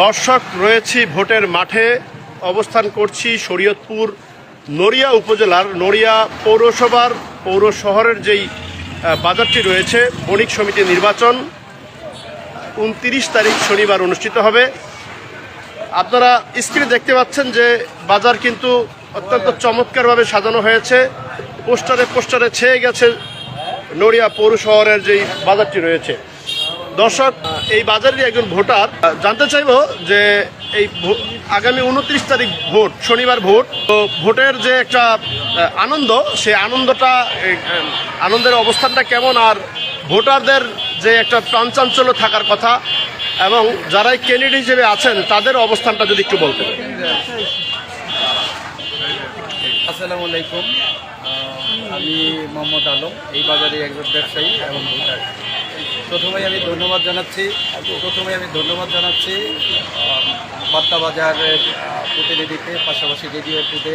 দর্শক, রয়েছি ভোটের মাঠে। অবস্থান করছি শরীয়তপুর নড়িয়া উপজেলার নড়িয়া পৌরসভার, পৌর শহরের যেই বাজারটি রয়েছে, বণিক সমিতি নির্বাচন। উনতিরিশ তারিখ শনিবার অনুষ্ঠিত হবে। আপনারা স্ক্রিনে দেখতে পাচ্ছেন যে বাজার কিন্তু অত্যন্ত চমৎকারভাবে সাজানো হয়েছে। পোস্টারে পোস্টারে ছেয়ে গেছে নড়িয়া পৌর শহরের যেই বাজারটি রয়েছে। দর্শক, এই বাজারের একজন ভোটার জানতে চাইব যে এই আগামী উনত্রিশ তারিখ ভোট, শনিবার ভোট, তো ভোটের যে একটা আনন্দ, সেই আনন্দটা আনন্দের অবস্থানটা কেমন? আর ভোটারদের যে একটা প্রাণচাঞ্চল্য থাকার কথা, এবং যারাই ক্যান্ডিডেট হিসেবে আছেন, তাদের অবস্থানটা যদি একটু বলতেন। আসসালামু আলাইকুম। আমি মোহাম্মদ আলম, এই বাজারে একজন ব্যবসায়ী এবং ভোটার। প্রথমেই আমি ধন্যবাদ জানাচ্ছি প্রথমে আমি ধন্যবাদ জানাচ্ছি বার্তা বাজারের প্রতিনিধিকে, পাশাপাশি রেডিও টুডে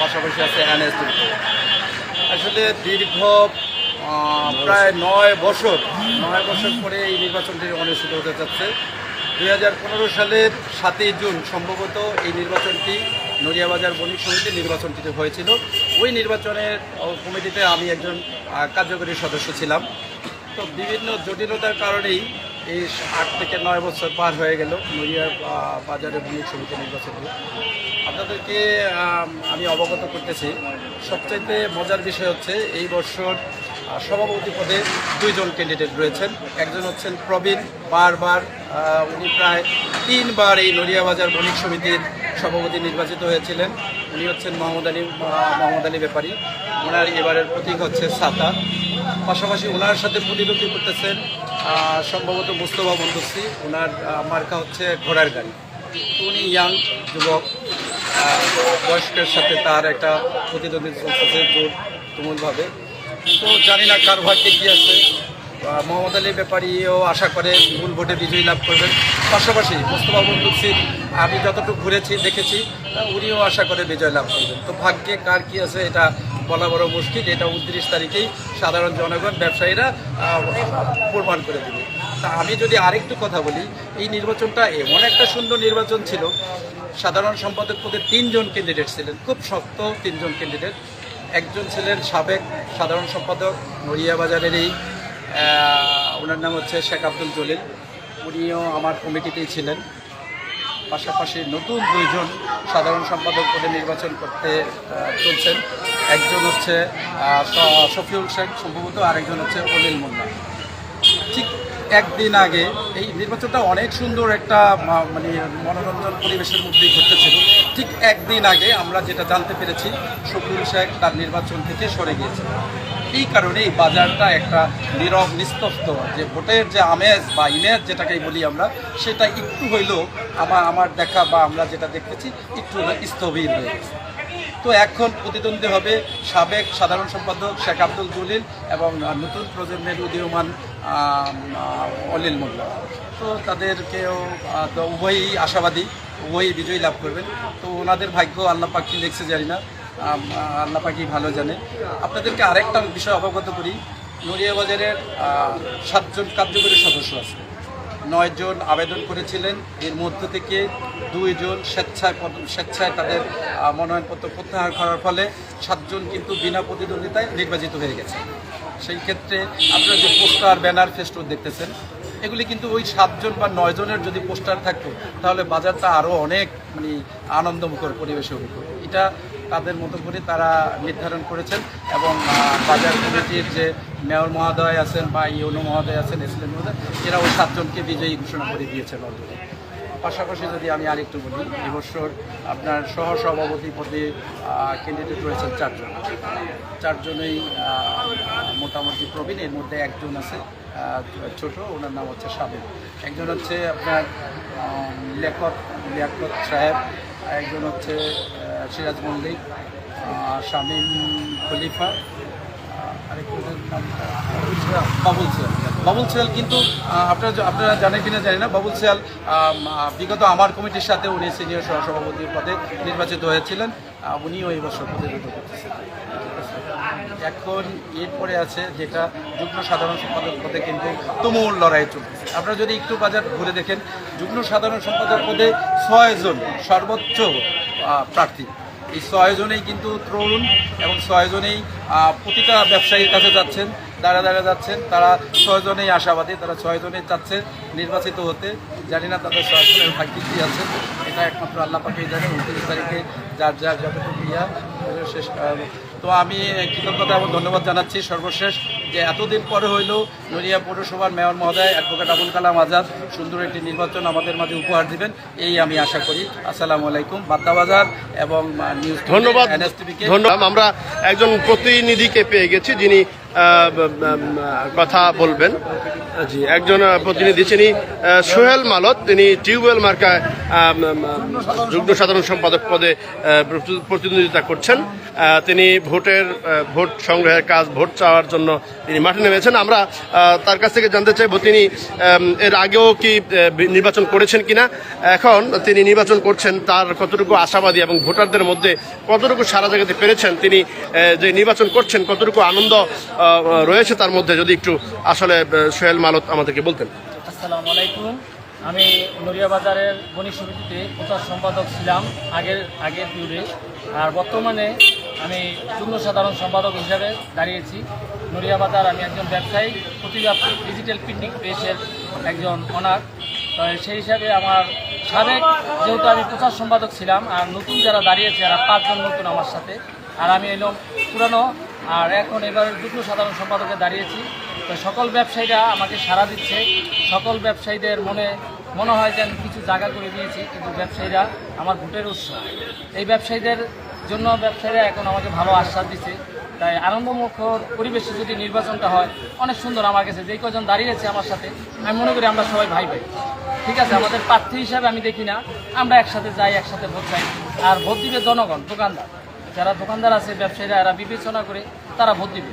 পাশাপাশি আছে এনএস আসলে দীর্ঘ প্রায় নয় বছর নয় বছর পরে এই নির্বাচনটি অনুষ্ঠিত হতে যাচ্ছে। দুই হাজার পনেরো সালের সাতই জুন সম্ভবত এই নির্বাচনটি নড়িয়াবাজার বণিক সমিতির নির্বাচনটি হয়েছিল। ওই নির্বাচনের কমিটিতে আমি একজন কার্যকরী সদস্য ছিলাম। তো বিভিন্ন জটিলতার কারণেই এই আট থেকে নয় বছর পার হয়ে গেল নড়িয়া আহ, বাজারে বণিক সমিতি নির্বাচনটি। আপনাদেরকে আমি অবগত করতেছি সবচাইতে মজার বিষয় হচ্ছে এই বছর সভাপতি পদে দুইজন ক্যান্ডিডেট রয়েছেন। একজন হচ্ছেন প্রবীণ, বারবার উনি প্রায় তিনবার এই নড়িয়াবাজার বণিক সমিতির সভাপতি নির্বাচিত হয়েছিলেন। উনি হচ্ছেন মোহাম্মদ আলী মোহাম্মদ আলী ব্যাপারী। ওনার এবারের প্রতীক হচ্ছে সাতা। পাশাপাশি ওনার সাথে প্রতিদ্বন্দ্বী করতেছেন সম্ভবত মুস্তফা বন্ধুশ্রী ওনার মার্কা হচ্ছে ঘোড়ার গাড়ি। উনি ইয়াং যুবক বয়স্কের সাথে তার একটা প্রতিদ্বন্দ্বী চলতেছে জোর তুমুলভাবে। তো জানি না কার ভাগ্যে কী আছে। মোহাম্মদ আলী ব্যাপারীও আশা করে মূল ভোটে বিজয়ী লাভ করবেন। পাশাপাশি মোস্তফা বন্ধুশ্রীর আমি যতটুকু ঘুরেছি, দেখেছি উনিও আশা করে বিজয় লাভ করবেন। তো ভাগ্যে কার কী আছে এটা বলা বড় মুশকিল। এটা উনত্রিশ তারিখেই সাধারণ জনগণ, ব্যবসায়ীরা প্রমাণ করে দেবে। তা আমি যদি আরেকটু কথা বলি, এই নির্বাচনটা এমন একটা সুন্দর নির্বাচন ছিল। সাধারণ সম্পাদক পদে তিনজন ক্যান্ডিডেট ছিলেন। খুব শক্ত তিনজন ক্যান্ডিডেট একজন ছিলেন সাবেক সাধারণ সম্পাদক নড়িয়া বাজারেরই ওনার নাম হচ্ছে শেখ আব্দুল জলিল। উনিও আমার কমিটিতেই ছিলেন। পাশাপাশি নতুন দুইজন সাধারণ সম্পাদক পদে নির্বাচন করতে চলছেন। একজন হচ্ছে শফিউল শেখ, সম্ভবত আরেকজন হচ্ছে অনিল মোল্লা ঠিক একদিন আগে এই নির্বাচনটা অনেক সুন্দর একটা মানে মনোরঞ্জন পরিবেশের মধ্যেই ঘটতেছিল ঠিক একদিন আগে আমরা যেটা জানতে পেরেছি, শফিউল শেখ তার নির্বাচন থেকে সরে গিয়েছে এই কারণেই বাজারটা একটা নীরব, নিস্তব্ধ, যে ভোটের যে আমেজ বা ইমেজ যেটাকে বলি আমরা, সেটা একটু হইলেও আমার আমার দেখা বা আমরা যেটা দেখতেছি একটু স্থবির হয়ে গেছে। তো এখন প্রতিদ্বন্দ্বী হবে সাবেক সাধারণ সম্পাদক শেখ আব্দুল জলিল এবং নতুন প্রজন্মের উদীয়মান অলিল মোল্লা। তো তাদেরকেও উভয়ই আশাবাদী, উভয়ই বিজয়ী লাভ করবেন। তো ওনাদের ভাগ্য আল্লাহ পাখি লিখছে জানি না। পাখি ভালো জানে। আপনাদেরকে আরেকটা বিষয় অবগত করি। নড়িয়া বাজারের সাতজন কার্যকরী সদস্য আছে। নয়জন আবেদন করেছিলেন। এর মধ্য থেকে দুইজন স্বেচ্ছায় স্বেচ্ছায় তাদের মনোনয়নপত্র প্রত্যাহার করার ফলে সাতজন কিন্তু বিনা প্রতিদ্বন্দ্বিতায় নির্বাচিত হয়ে গেছে। সেই ক্ষেত্রে আপনারা যে পোস্টার, ব্যানার ফেস্টুন দেখতেছেন, এগুলি কিন্তু ওই সাতজন বা নয়জনের যদি পোস্টার থাকতো, তাহলে বাজারটা আরও অনেক মানে আনন্দমুখর পরিবেশে এটা তাদের মতো করে তারা নির্ধারণ করেছেন এবং বাজার কমিটির যে মেয়র মহোদয় আছেন বা ইউনো মহোদয় আছেন এসিলেন মহোদয় এরা ওই সাতজনকে বিজয়ী ঘোষণা করে দিয়েছেন অলরেডি। পাশাপাশি যদি আমি আরেকটু বলি, এবছর আপনার সহ সভাপতি পদে ক্যান্ডিডেট রয়েছেন চারজন। চারজনেই মোটামুটি প্রবীণ, এর মধ্যে একজন আছে ছোট, ওনার নাম হচ্ছে সাবেক একজন হচ্ছে আপনার লেখক লিয়াকত সাহেব একজন হচ্ছে সিরাজ মল্লিক শামীম খলিফা বাবুল সিয়াল। বাবুল সিয়াল কিন্তু আপনারা আপনারা জানেন কিনা জানি না, বাবুল সিয়াল বিগত আমার কমিটির সাথে উনি সিনিয়র সহসভাপতির পদে নির্বাচিত হয়েছিলেন উনিও এই বছর প্রতিনিধিত্ব করতেছেন। এখন এরপরে আছে যেটা যুগ্ম সাধারণ সম্পাদক পদে কিন্তু তুমুল লড়াই চলতেছে আপনারা যদি একটু বাজার ঘুরে দেখেন, যুগ্ম সাধারণ সম্পাদক পদে ছয়জন সর্বোচ্চ প্রার্থী। এই ছয়জনেই কিন্তু তরুণ এবং ছয়জনেই প্রতিটা ব্যবসায়ীর কাছে যাচ্ছেন দাঁড়া দাঁড়া যাচ্ছেন। তারা ছয়জনেই আশাবাদী, তারা ছয়জনেই চাচ্ছে নির্বাচিত হতে। জানি না তাদের ছয়জনের ভাগ্য কী আছে। এটা একমাত্র আল্লাহ পাকেই জানে উনত্রিশ তারিখে যার যার যতটুকু ইয়া শেষ তো আমি কৃতজ্ঞতা এবং ধন্যবাদ জানাচ্ছি সর্বশেষ যে এতদিন পরে হইলেও নড়িয়া পৌরসভার মেয়র মহোদয় অ্যাডভোকেট আবুল কালাম আজাদ সুন্দর একটি নির্বাচন আমাদের মাঝে উপহার দিবেন এই আমি আশা করি। আসসালামু আলাইকুম বাদ্দাবাজার এবং নিউজ ধন্যবাদ। আমরা একজন প্রতিনিধিকে পেয়ে গেছি যিনি কথা বলবেন। জি, একজন প্রতিনিধি তিনি সোহেল মালত, তিনি টিউবওয়েল মার্কায় যুগ্ম সাধারণ সম্পাদক পদে প্রতিদ্বন্দ্বিতা করছেন। তিনি ভোটের ভোট সংগ্রহের কাজ, ভোট চাওয়ার জন্য তিনি মাঠে নেমেছেন। আমরা তার কাছ থেকে জানতে চাইব, তিনি এর আগেও কি নির্বাচন করেছেন কিনা? এখন তিনি নির্বাচন করছেন, তার কতটুকু আশাবাদী এবং ভোটারদের মধ্যে কতটুকু সারা জায়গাতে পেরেছেন? তিনি যে নির্বাচন করছেন, কতটুকু আনন্দ রয়েছে তার মধ্যে যদি একটু আসলে সোহেল মালত আমাদেরকে বলতেন। আসসালামু আলাইকুম। আমি নড়িয়া বাজারের বণিক সমিতিতে প্রচার সম্পাদক ছিলাম আগের আগের পিরিয়ডে আর বর্তমানে আমি যুগ্ম সাধারণ সম্পাদক হিসাবে দাঁড়িয়েছি। নড়িয়া বাজার আমি একজন ব্যবসায়ী প্রতিভা ডিজিটাল প্রিন্টিং প্রেসের একজন অনার সেই হিসাবে আমার সাবেক, যেহেতু আমি প্রচার সম্পাদক ছিলাম, আর নতুন যারা দাঁড়িয়েছে যারা পাঁচজন নতুন আমার সাথে। আর আমি এলাম পুরানো আর এখন এবার যুগ্ম সাধারণ সম্পাদকে দাঁড়িয়েছি। তো সকল ব্যবসায়ীরা আমাকে সাড়া দিচ্ছে। সকল ব্যবসায়ীদের মনে মনে হয় যে আমি কিছু জায়গা করে দিয়েছি, কিন্তু ব্যবসায়ীরা আমার ভোটের উৎস। এই ব্যবসায়ীদের জন্য ব্যবসায়ীরা এখন আমাকে ভালো আশ্বাস দিচ্ছে। তাই আনন্দমুখর পরিবেশে যদি নির্বাচনটা হয়, অনেক সুন্দর আমার কাছে। যেই কজন দাঁড়িয়েছে আমার সাথে, আমি মনে করি আমরা সবাই ভাই ভাই। ঠিক আছে, আমাদের প্রার্থী হিসাবে আমি দেখি না। আমরা একসাথে যাই, একসাথে ভোট চাই। আর ভোট দিবে জনগণ, দোকানদার। যারা দোকানদার আছে ব্যবসায়ীরা এরা বিবেচনা করে তারা ভোট দিবে।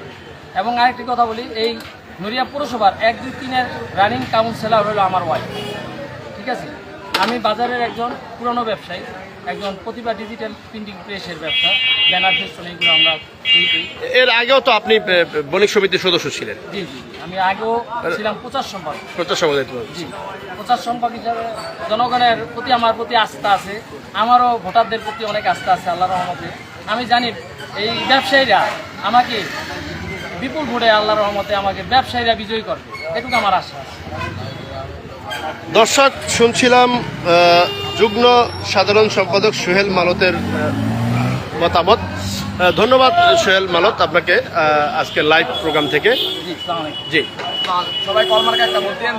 এবং আরেকটি কথা বলি এই নড়িয়া পৌরসভার এক দুই তিনের রানিং কাউন্সিলর হলো আমার ওয়াইফ ঠিক আছে? আমি বাজারের একজন পুরনো ব্যবসায়ী একজন প্রতিভা ডিজিটাল প্রিন্টিং প্রেসের ব্যবসা ব্যানার ফেস্টন এইগুলো আমরা এর আগেও তো আপনি বণিক সমিতির সদস্য ছিলেন। জি জি আমি আগেও ছিলাম প্রচার সম্পাদক। প্রচার সভাপতি জি প্রচার সম্পাদক হিসাবে জনগণের প্রতি আমার প্রতি আস্থা আছে। আমারও ভোটারদের প্রতি অনেক আস্থা আছে আল্লাহ রহমতে। আমি জানি এই ব্যবসায়ীরা আমাকে বিপুল ভোটে আল্লাহ রহমতে আমাকে ব্যবসায়ীরা বিজয়ী করবে। এটুকু আমার আশা দর্শক শুনছিলাম যুগ্ম সাধারণ সম্পাদক সোহেল মালতের মতামত। ধন্যবাদ সোহেল মালত আপনাকে আজকে লাইভ প্রোগ্রাম থেকে। জি সবাই কলমার্কে একটা বলতেন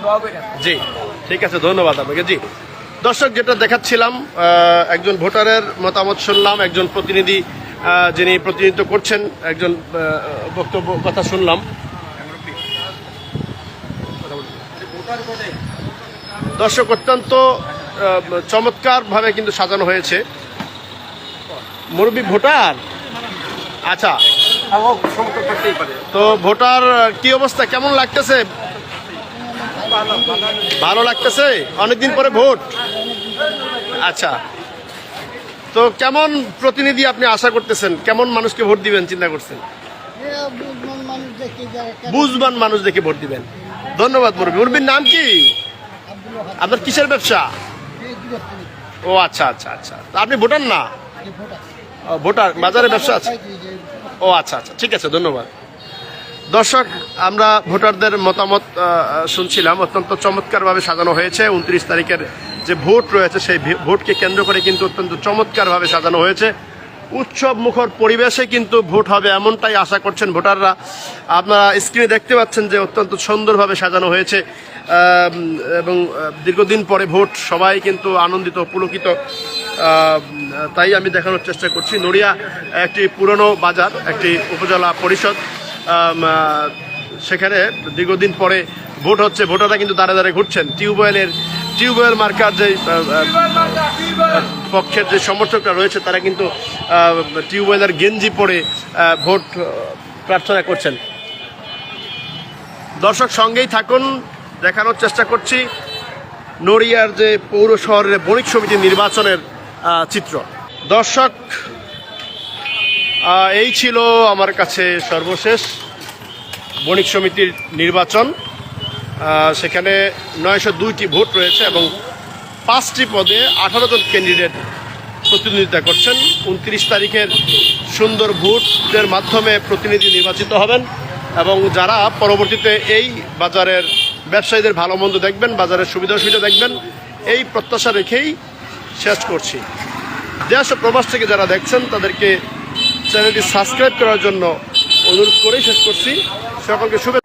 জি ঠিক আছে ধন্যবাদ আপনাকে। জি দর্শক যেটা দেখাচ্ছিলাম একজন ভোটারের মতামত শুনলাম একজন প্রতিনিধি যিনি প্রতিনিধিত্ব করছেন একজন বক্তব্য কথা শুনলাম। দর্শক অত্যন্ত চমৎকার ভাবে কিন্তু সাজানো হয়েছে। মুরব্বী ভোটার? আচ্ছা। তো ভোটার কি অবস্থা? কেমন লাগতেছে? ভালো লাগতেছে? অনেকদিন পরে ভোট। আচ্ছা। তো কেমন প্রতিনিধি আপনি আশা করতেছেন? কেমন মানুষকে ভোট দিবেন, চিন্তা করছেন? বুঝবান মানুষ দেখে ভোট দিবেন। ধন্যবাদ, মুরব্বী। মুরব্বীর নাম কি? আপনার কিসের ব্যবসা? ও আচ্ছা আচ্ছা আচ্ছা। আপনি ভোটার না? ভোটার। বাজারে ব্যবসা আছে? ও আচ্ছা আচ্ছা। ঠিক আছে, ধন্যবাদ। দর্শক, আমরা ভোটারদের মতামত শুনছিলাম। অত্যন্ত চমৎকারভাবে সাজানো হয়েছে। উনত্রিশ তারিখের যে ভোট রয়েছে, সেই ভোটকে কেন্দ্র করে কিন্তু অত্যন্ত চমৎকারভাবে সাজানো হয়েছে। উৎসব মুখর পরিবেশে কিন্তু ভোট হবে এমনটাই আশা করছেন ভোটাররা। আপনারা স্ক্রিনে দেখতে পাচ্ছেন যে অত্যন্ত সুন্দরভাবে সাজানো হয়েছে। এবং দীর্ঘদিন পরে ভোট, সবাই কিন্তু আনন্দিত, পুলকিত। তাই আমি দেখানোর চেষ্টা করছি। নড়িয়া, একটি পুরনো বাজার, একটি উপজেলা পরিষদ। সেখানে দীর্ঘদিন পরে ভোট হচ্ছে, ভোটাররা কিন্তু দাঁড়ে দাঁড়ে ঘুরছেন। টিউবওয়েলের, টিউবওয়েল মার্কার যে পক্ষের যে সমর্থকরা রয়েছে, তারা কিন্তু টিউবওয়েলের গেঞ্জি পরে ভোট প্রার্থনা করছেন। দর্শক সঙ্গেই থাকুন, দেখানোর চেষ্টা করছি নড়িয়ার যে পৌর শহরের বণিক সমিতি নির্বাচনের চিত্র। দর্শক এই ছিল আমার কাছে সর্বশেষ বণিক সমিতির নির্বাচন। সেখানে নয়শো দুইটি ভোট রয়েছে এবং পাঁচটি পদে আঠারো জন ক্যান্ডিডেট প্রতিদ্বন্দ্বিতা করছেন। উনত্রিশ তারিখের সুন্দর ভোটের মাধ্যমে প্রতিনিধি নির্বাচিত হবেন এবং যারা পরবর্তীতে এই বাজারের ব্যবসায়ীদের ভালো মন্দ দেখবেন, বাজারের সুবিধা অসুবিধা দেখবেন, এই প্রত্যাশা রেখেই শেষ করছি। দেশ প্রবাস থেকে যারা দেখছেন, তাদেরকে চ্যানেলটি সাবস্ক্রাইব করার জন্য অনুরোধ করেই শেষ করছি। সকলকে শুভেচ্ছা।